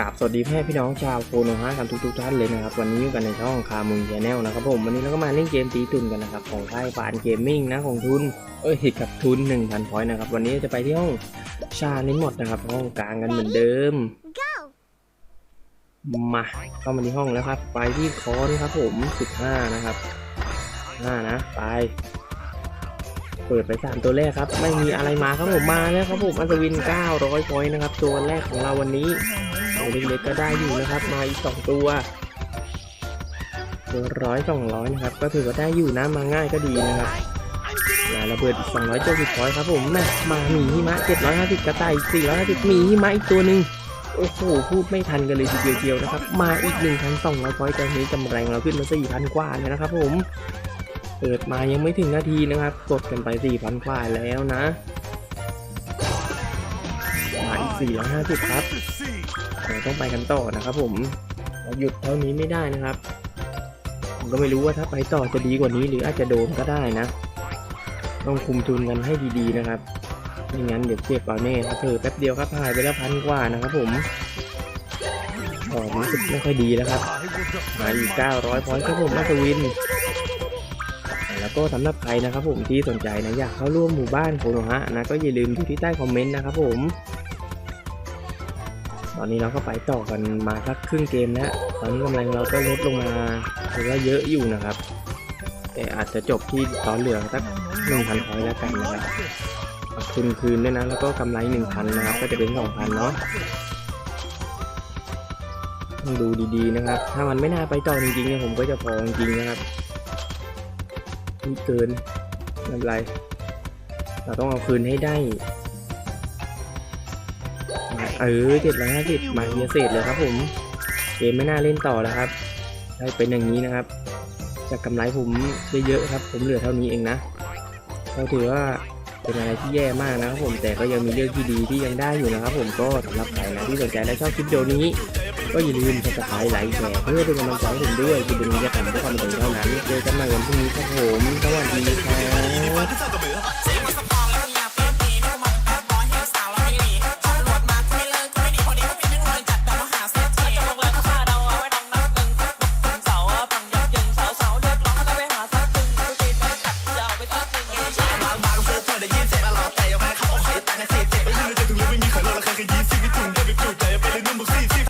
กราบสวัสดีพ่อแม่พี่น้องชาวโคโนฮะกันทุกทุกๆท่านเลยนะครับ วันนี้อยู่กันในช่องคามุนแชนแนลนะครับผมวันนี้เราก็มาเล่นเกมตีตุนกันนะครับ ของค่ายฟานเกมมิ่งนะของทุน เอ้ยกับทุน 1,000พอยต์นะครับ วันนี้จะไปที่ห้องชาลินหมดนะครับ ห้องกลางกันเหมือนเดิม มาเข้ามาที่ห้องแล้วครับ ไปที่คอนครับผม 15 นะครับ5นะ ไป เปิดไปสามตัวแรกครับ ไม่มีอะไรมาครับผมมาแล้วครับผมอัศวิน900พอยต์นะครับ ตัวแรกของเราวันนี้ัวเล็กๆก็ได้อยู่นะครับ มาอีกสองตัวตัวร้อยสองร้อยนะครับ ก็ถือว่าได้อยู่นะมาง่ายก็ดีนะครับมาระเบิดอีกสองร้อยเจ็ดสิบพอยครับผมแม่มาหมีหิมะเจ็ดร้อยห้าสิบกระต่ายสี่ร้อยห้าสิบหมีหิมะอีกตัวหนึ่งโอ้โหพูดไม่ทันกันเลยทีเดียวนะครับ มาอีกหนึ่งพันสองร้อยพอยต์ตอนนี้กำไรเราขึ้นมาสี่พันกว่าเลยนะครับ ผมเปิดมายังไม่ถึงนาทีนะครับกดกันไป4,000กว่าแล้วนะ 450 ครับเราต้องไปกันต่อนะครับผมเราหยุดเท่านี้ไม่ได้นะครับ ผมก็ไม่รู้ว่าถ้าไปต่อจะดีกว่านี้หรืออาจจะโดนก็ได้นะ ต้องคุมทุนกันให้ดีๆนะครับไม่งั้นเดี๋ยวเจ็บเอาแน่ครับเธอแป๊บเดียวครับหายไปแล้วพันกว่านะครับผมออกรู้สึกไม่ค่อยดีแล้วครับมาอีก 900พอยต์ครับผมมาสวิน แล้วก็สำหรับใครนะครับผมที่สนใจนะอยากเข้าร่วมหมู่บ้านโคโนฮะนะก็อย่าลืมดูที่ใต้คอมเมนต์นะครับผม อนนี้เราก็ไปต่อกันมาสักครึ่งเกมแล้ว ตอนนี้กำลังเราก็ลดลงมาถือว่าเยอะอยู่นะครับ แต่อาจจะจบที่ตอนเหลือสักหนึ่งพันพอยแล้วกันนะครับคืนคืนด้วยนะ แล้วก็กำไรหนึ่งพันนะครับ ก็จะเป็นสองพันเนาะต้องดูดีๆนะครับ ถ้ามันไม่น่าไปต่อจริงๆเนี่ยผมก็จะพอจริงๆนะครับนี่เกินไม่เป็นไร เราต้องเอาคืนให้ได้ เออเจ็ดร้อยห้าสิบมาเฮียเศษเลยครับผม เกมไม่น่าเล่นต่อแล้วครับ ได้เป็นอย่างนี้นะครับ จากกำไรผมเยอะๆครับ ผมเหลือเท่านี้เองนะก็ถือว่าเป็นอะไรที่แย่มากนะครับผมแต่ก็ยังมีเรื่องที่ดีที่ยังได้อยู่นะครับ ผมก็สำหรับใครนะที่สนใจและชอบคลิปวิดีโอนี้ ก็อย่าลืมกดติดตามไลค์แชร์เพื่อเป็นกำลังใจให้ผมด้วยคลิปวิดีโอนี้จะทำด้วยความเป็นเท่านั้นเจอกันใหม่วันพรุ่งนี้ครับผมสวัสดีครับ